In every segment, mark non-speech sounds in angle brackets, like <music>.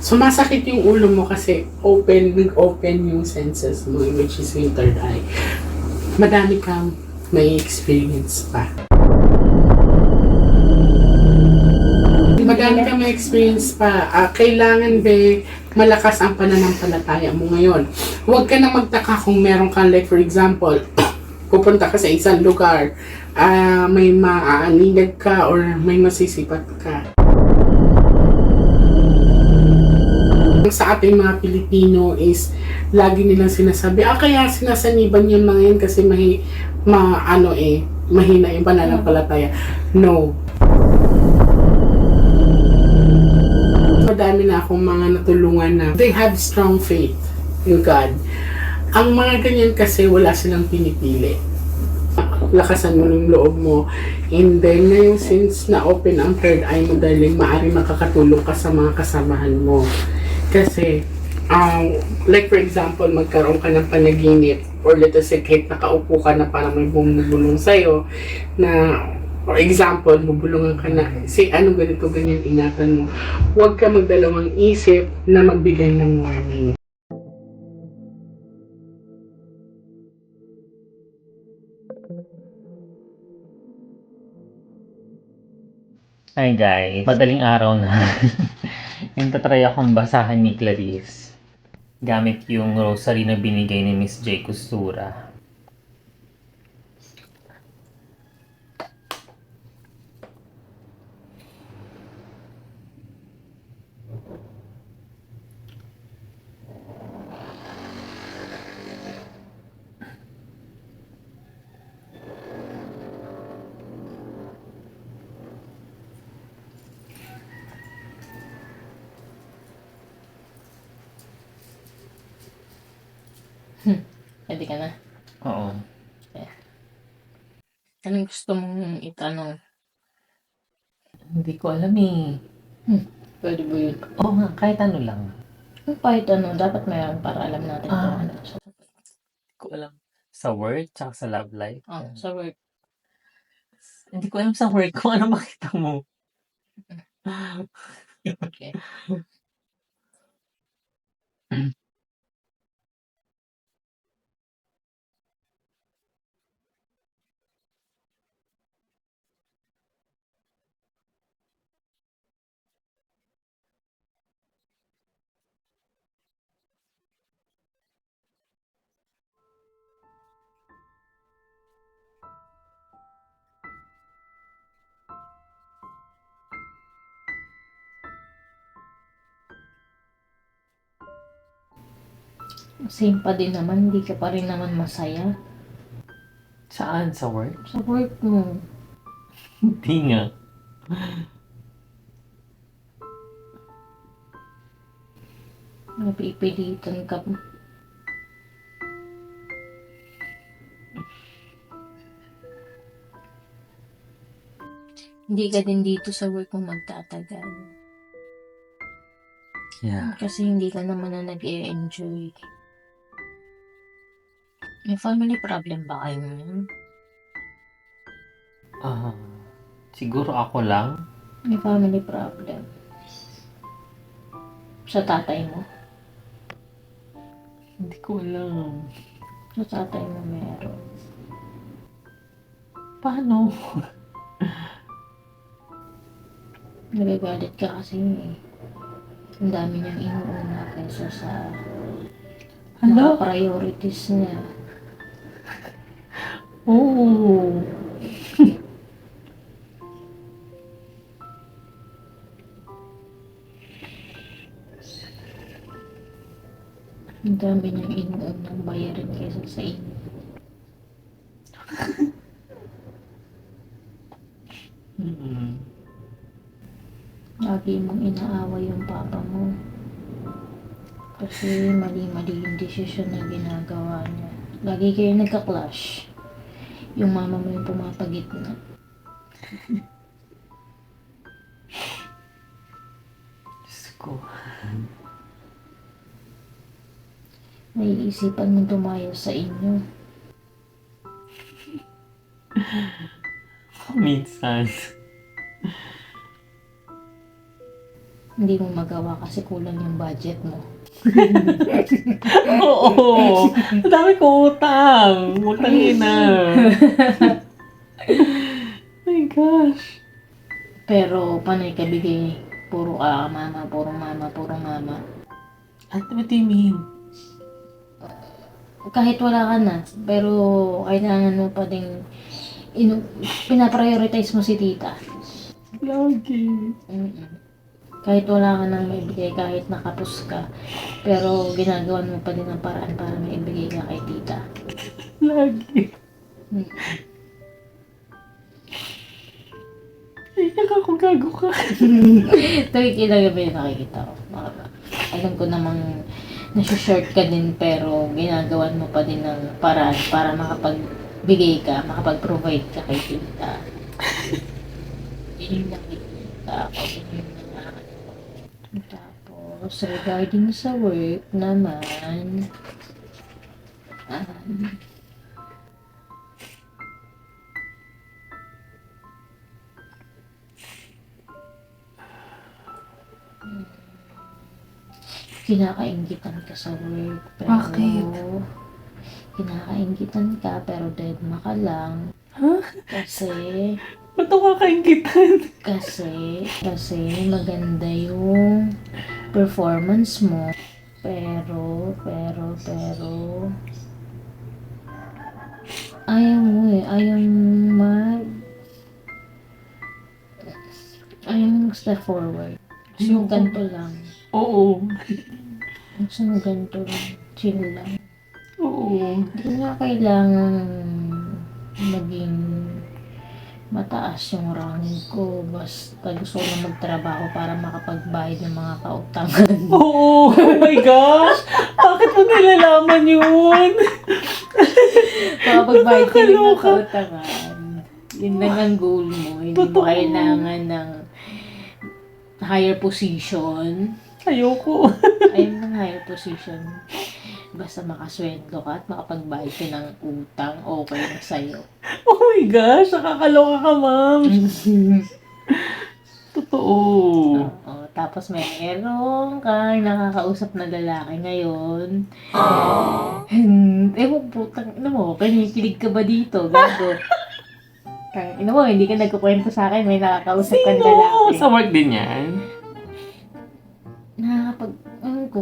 sumasakit yung ulo mo kasi open, nag-open yung senses mo, which is yung third eye. Madami kang may experience pa. Madami kang may experience pa. Ah, kailangan be malakas ang pananampalataya mo ngayon. Huwag ka na magtaka kung meron kang like for example, <clears throat> pupunta ka sa isang lugar, ah, may maaaninag ka or may masisipat ka. Sa ating mga Pilipino is lagi nilang sinasabi, ah kaya sinasaniban yung mga yun kasi mahi, ma, ano eh, mahina yung pananampalataya. No. Madami na akong mga natulungan na they have strong faith in God. Ang mga ganyan kasi wala silang pinipili. Lakasan mo yung loob mo. And then, ngayon since na-open ang third eye mo, darling, maaari makakatulong ka sa mga kasamahan mo. Kasi, um, like for example, magkaroon ka ng panaginip or let us say kahit nakaupo ka na parang may bumubulong sa'yo na for example, bubulungan ka na si ano ganito, ganyan, ingatan mo. Huwag ka magdalawang isip na magbigay ng warning. Hi guys, madaling araw na. <laughs> yung tatry akong basahan ni Clarice. Gamit yung rosary na binigay ni Miss J. Costura. Pwede ka na. Oo. Anong gusto mong itanong? Hindi ko alam eh. Pwede ba yun? Oo nga, kahit ano lang. Kung kahit ano, dapat mayroon para alam natin kung Ah. ano. So, Hindi ko alam. Sa word, tsaka sa love life. oh, sa work. Hindi ko alam sa word kung ano makita mo. Okay. <laughs> Same pa din naman, hindi ka pa rin naman masaya. Saan? Sa word? Sa work mo. <laughs> Hindi nga. Napipilitan ka. Hindi ka din dito sa work mo magtatagal. Yeah. Kasi hindi ka naman na nag-e-enjoy. May family problem ba kayo ngayon? Ah, siguro ako lang. May family problem. Sa tatay mo? Hindi ko alam. Sa tatay mo meron. Paano? <laughs> Nagagalit ka kasi ang dami niyang inuuna kaysa sa mga priorities niya. Oo. Ang dami niyang inuunang bayarin kaysa sa inyo. Mm-mm. Lagi mong inaaway yung papa mo. Kasi mali-mali yung desisyon na ginagawa niya. Lagi kayo nagka-clash. Yung mama mo yung pumapagitna. Diyos ko. Naiisipan mo tumayo sa inyo. <laughs> Minsan. Hindi mo magawa kasi kulang yung budget mo. Oo. Ang dami ko utang. Utang ina. <laughs> my gosh. Pero panay ka bigay, puro ka mama, puro mama, puro mama. At what do you mean? Kahit wala ka na, pero kailangan mo pa ding inu- pinaprioritize mo si tita. Lagi. Mm-mm. Kahit wala ka nang maibigay, kahit nakapos ka, <laughs> pero ginagawan mo pa din ang paraan para maibigay ka kay tita. Lagi. Mm. Ay, nakakagago ka. Tuwing ba yung nakikita ko? Alam ko namang nasa-short ka din pero ginagawan mo pa din ng paraan para makapagbigay ka, makapag-provide ka kay tita. <laughs> Yun yung nakikita. Yun ko. Tapos, regarding sa work naman, um, kinakaingitan ka sa work. Pero, Bakit? Kinakaingitan ka pero deadma ka lang. Ha? Kasi, Ba't ako kakaingitan? <laughs> kasi, kasi maganda yung performance mo. Pero, pero, pero, ayaw mo eh. Ayaw mag, ayaw mo step forward. Gusto mo ganito lang. Oo. Gusto mo ganito lang. Chill lang. Oo. Hindi nga kailangan maging mataas yung ranking ko. Basta gusto ko na magtrabaho para makapagbayad ng mga kautangan. <laughs> Oo. Oh my gosh. Bakit mo nilalaman yun? makapagbayad ka ng Nakakaloka. kautangan. Yun lang ang goal mo. Hindi mo Totoo. kailangan ng higher position. Ayoko. Ayun ng higher position. Basta makasweldo ka at makapagbayad ka ng utang, okay na sa'yo. <laughs> My gosh. Nakakaloka ka, ma'am. <laughs> Totoo. Oo, tapos may meron kang nakakausap na lalaki ngayon. Eh mo, putang, ano mo, kinikilig ka ba dito? Gago. <laughs> Kang, ino mo, hindi ka nagkukwento sa akin, may nakakausap kang Sino? lalaki. Sa work din yan? Nakakapag, ano ko,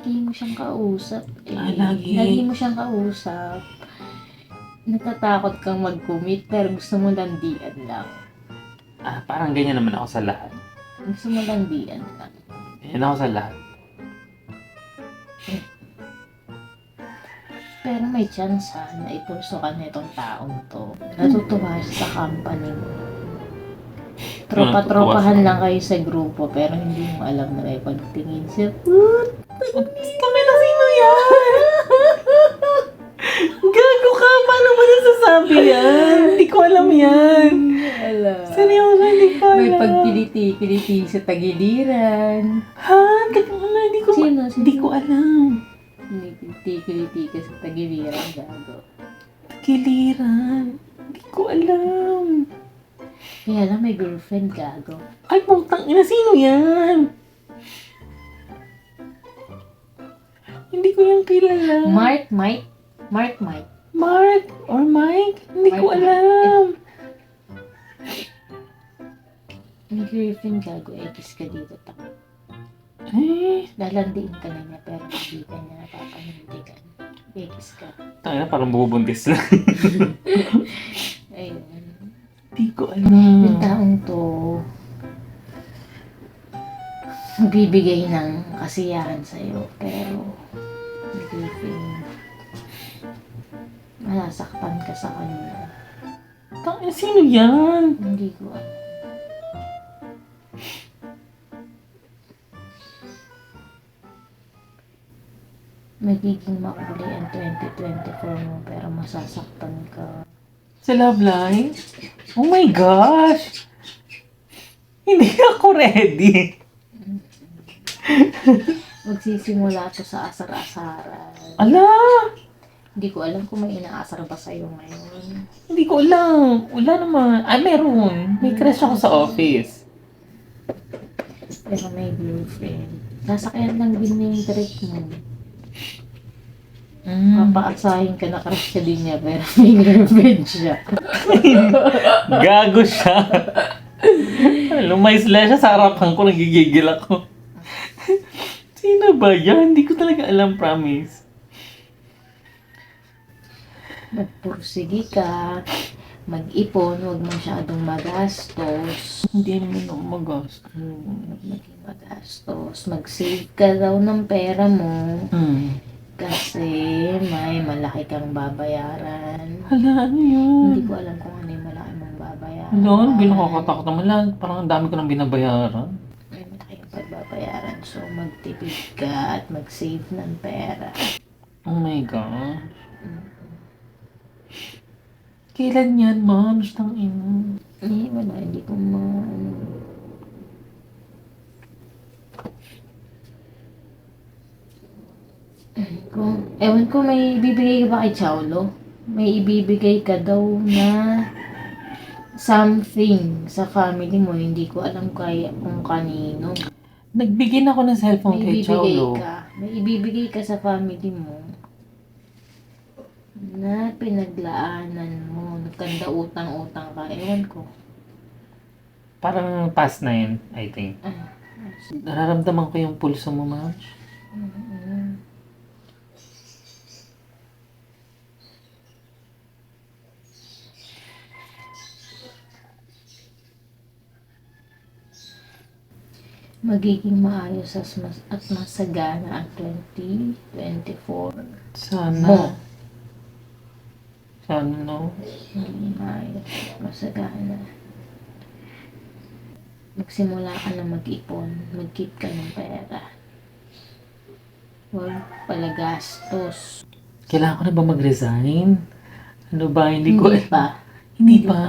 Lagi mo siyang kausap. Eh. Ah, lagi. Lagi mo siyang kausap. Natatakot kang mag-commit pero gusto mo landian lang. Ah, parang ganyan naman ako sa lahat. Gusto mo landian lang. Ganyan ako sa lahat. Pero may chance ha, na ipulso ka na itong taong to. Natutuwa siya sa company mo. Tropa-tropahan lang kayo sa grupo, pero hindi mo alam na may pagtingin siya. Kami pagkiliti-kiliti sa tagiliran. Ha? Teka nga, hindi ko, Sino? Sino? hindi ko alam. Ka sa tagiliran, gago. Kiliran. Hindi ko alam. Kaya lang may girlfriend, gago. Ay, putang ina, sino yan? Hindi ko yan kilala. Mark, Mike? Mark, Mike? Mark or Mike? Hindi ko Mike. alam. Girlfriend, gago. Ekis ka dito, tak. Eh, Lalandiin ka na niya, pero hindi ka niya napapanindigan. Ekis ka. tangina, parang bubuntis lang. <laughs> Ayun. Hindi ko Yung alam. taong to, bibigay ng kasiyahan sa'yo, pero feeling masasaktan ka sa kanya. Tangina, sino yan? Hindi ko alam. Magiging makulay ang 2024 mo pero masasaktan ka. Sa Love Line? Oh my gosh! Hindi ako ready. Magsisimula to sa asar-asaran. Ala! Hindi ko alam kung may inaasar ba sa'yo ngayon. Hindi ko alam. Wala naman. Ah, meron. May crush ako sa office. Pero may girlfriend. Sasakyan lang din niya yung direct mo. Mm. Papaasahin ka na crush ka din niya pero <laughs> may girlfriend siya. <laughs> Gago siya. Lumaysla siya sa harapan ko, nagigigil ako. Sino ba yan? Hindi ko talaga alam, promise. Magpursige ka. Mag-ipon, huwag masyadong magastos. Hindi naman ako magasto. Huwag maging magastos. Mag-save ka daw ng pera mo. Hmm. Kasi may malaki kang babayaran. Hala, ano yun? Hindi ko alam kung ano yung malaki mong babayaran. Hala, ano binakatakot naman lang. Parang ang dami ko nang binabayaran. May malaki yung pagbabayaran. So, magtipid ka at mag-save ng pera. Oh my God. Kailan yan, ma'am? Stang ina. Eh, wala. Hindi ko ma... ano. Kung, ewan ko, may ibibigay ka ba kay Chaulo? May ibibigay ka daw na something sa family mo. Hindi ko alam kaya kung kanino. Nagbigay na ako ng cellphone May kay ibibigay Chaulo. ka. May ibibigay ka sa family mo na pinaglaanan mo. Nagkanda utang-utang ka. Ewan ko. Parang past na yun, I think. Ah, Nararamdaman ko yung pulso mo, ma'am. mm, magiging maayos at, mas, at masagana ang 2024 Sana. mo. Sana, no? Magiging maayos at masagana. Magsimula ka na mag-ipon. Mag-keep ka ng pera. Huwag palagastos. Kailangan ko na ba mag-resign? Ano ba? Hindi ko... Hindi pa. Hindi pa.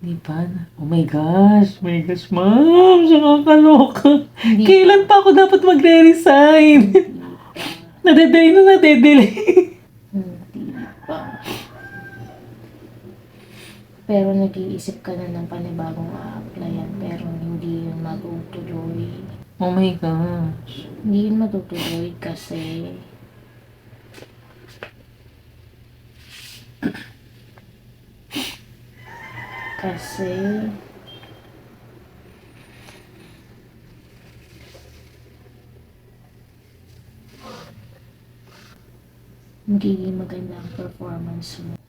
Hindi pa. Oh my gosh. Oh my gosh, ma'am. Siya kakaloka. Kailan pa ako dapat magre-resign? <laughs> Nadedelay na nadedelay. Hindi pa. Pero nag-iisip ka na ng panibagong a-applyan pero hindi yun matutuloy. oh my gosh. Hindi yun matutuloy kasi kasi magiging maganda ang performance mo.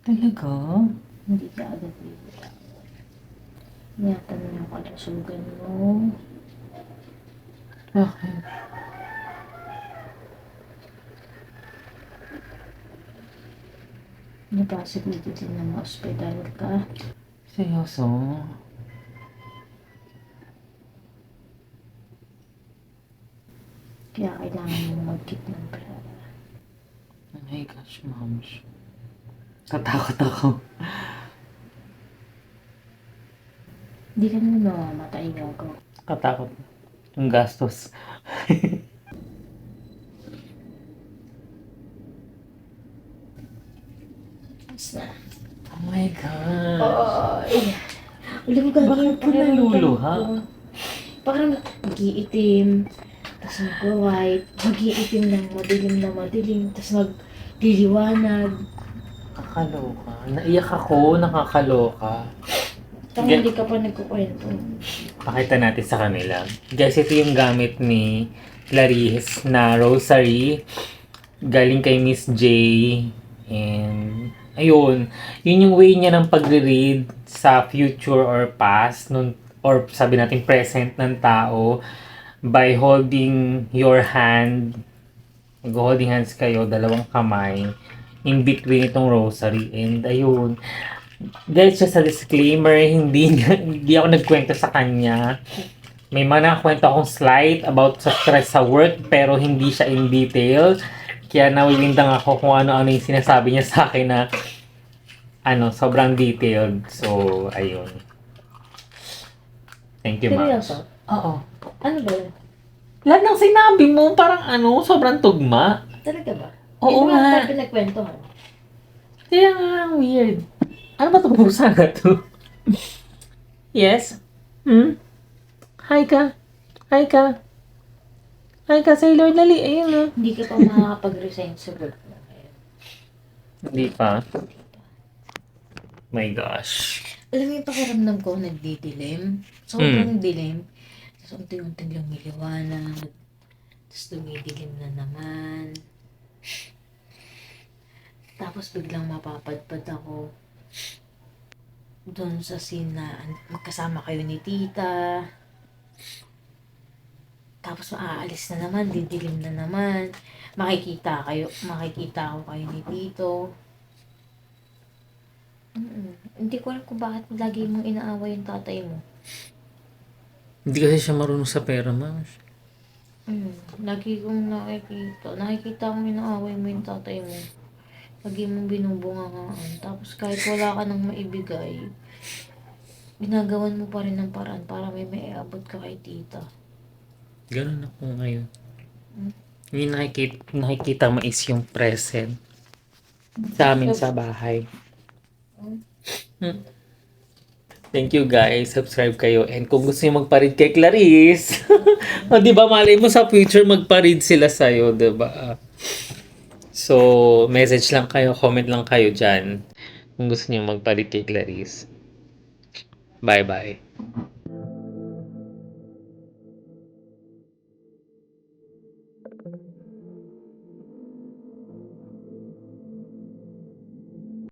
Talaga? Hindi ka agad bibitawan. Ingatan mo yung kalusugan mo. Bakit? May possibility din na ma-hospital ka. Seryoso? Kaya kailangan mo mag-keep ng pera. Oh my gosh, ma'am. Katakot ako. Hindi ka naman mamamatay gago. Katakot. Yung gastos. Tapos na. My God. Ay! Ulit mo gago. Bakit ka naluluha? Parang mag-iitim. Tapos mag-white. Mag-iitim ng madilim na madilim. Tapos mag-liliwanag. Kakaloka. Naiyak ako, nakakaloka. Tapos hindi ka pa nagkukwento. Pakita natin sa kanila. Guys, ito yung gamit ni Clarice na rosary. Galing kay Miss J. And, ayun. Yun yung way niya ng pagre-read sa future or past. Nun, or sabi natin present ng tao by holding your hand. Mag-holding hands kayo, dalawang kamay in between itong rosary. And ayun, Guys, just a disclaimer, hindi, hindi ako nagkwento sa kanya. May mga nakakwento akong slide about sa stress sa work, pero hindi siya in detail. Kaya nawilindang ako kung ano-ano yung sinasabi niya sa akin na ano, sobrang detailed. So, ayun. Thank you, ma'am. Seryoso? Oo. Ano ba yun? Lahat ng sinabi mo, parang ano, sobrang tugma. Talaga ba? Oo mo nga. ata pinagkwentuhan. Kaya nga, ang weird. Ano ba itong pusa na to? yes? Hmm? Hi ka? Hi ka? Hi ka, Sailor Dali. Ayun na. Hindi ka pa makakapag-resign sa work mo. ngayon. Hindi pa. My gosh. Alam mo yung pakiramdam ko, nagdidilim. Sobrang dilim. Tapos unti-unting lumiliwanag. Tapos dumidilim na naman. Tapos biglang mapapadpad ako doon sa scene na magkasama kayo ni tita. Tapos maaalis na naman, didilim na naman. Makikita kayo, makikita ko kayo ni tito. Mm, Hindi ko alam kung bakit lagi mong inaaway yung tatay mo. Hindi kasi siya marunong sa pera, ma'am. Mm, lagi kong nakikita. Nakikita kong inaaway mo yung tatay mo. Lagi mong binubungangaan. Tapos kahit wala ka nang maibigay, ginagawan mo pa rin ng paraan para may maiabot ka kay tita. Ganun ako ngayon. Yung nakikita, nakikita mo is yung present. Sa amin sa bahay. Thank you guys. Subscribe kayo. And kung gusto niyo magparid kay Clarice, <laughs> o di ba malay mo sa future magparid sila sa'yo, di ba? So, message lang kayo, comment lang kayo dyan kung gusto niyo magparid kay Clarice. Bye-bye.